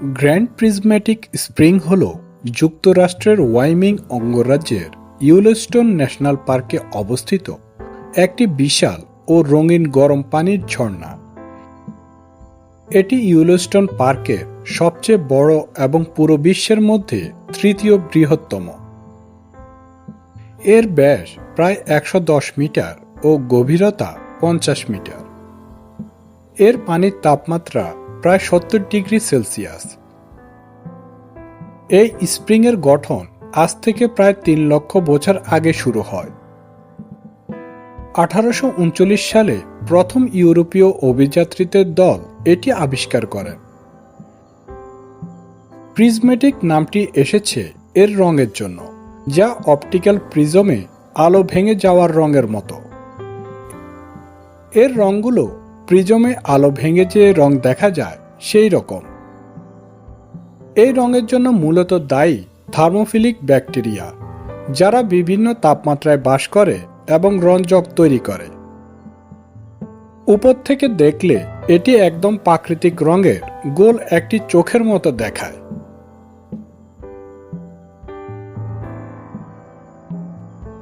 Grand prismatic spring হল যুক্তরাষ্ট্রের Wyoming অঙ্গরাজ্যের ইউলোস্টোন ন্যাশনাল পার্কে অবস্থিত একটি বিশাল ও রঙিন গরম পানির ঝর্ণা। এটি ইউলোস্টোন পার্কের সবচেয়ে বড় এবং পুরো বিশ্বের মধ্যে তৃতীয় বৃহত্তম। এর ব্যাস প্রায় একশো দশ মিটার ও গভীরতা পঞ্চাশ মিটার। এর পানির তাপমাত্রা প্রায় সত্তর ডিগ্রি সেলসিয়াস। এই স্প্রিংয়ের গঠন আজ থেকে প্রায় তিন লক্ষ বছর আগে শুরু হয়। আঠারোশো উনচল্লিশ সালে প্রথম ইউরোপীয় অভিযাত্রীদের দল এটি আবিষ্কার করেন প্রিজমেটিক নামটি এসেছে এর রঙের জন্য, যা অপটিক্যাল প্রিজমে আলো ভেঙে যাওয়ার রঙের মতো। এর রঙগুলো প্রিজমে আলো ভেঙে যে রং দেখা যায়, সেই রকম। এই রঙের জন্য মূলত দায়ী থার্মোফিলিক ব্যাকটেরিয়া, যারা বিভিন্ন তাপমাত্রায় বাস করে এবং রঞ্জক তৈরি করে। উপর থেকে দেখলে এটি একদম প্রাকৃতিক রঙের, গোল একটি চোখের মতো দেখায়।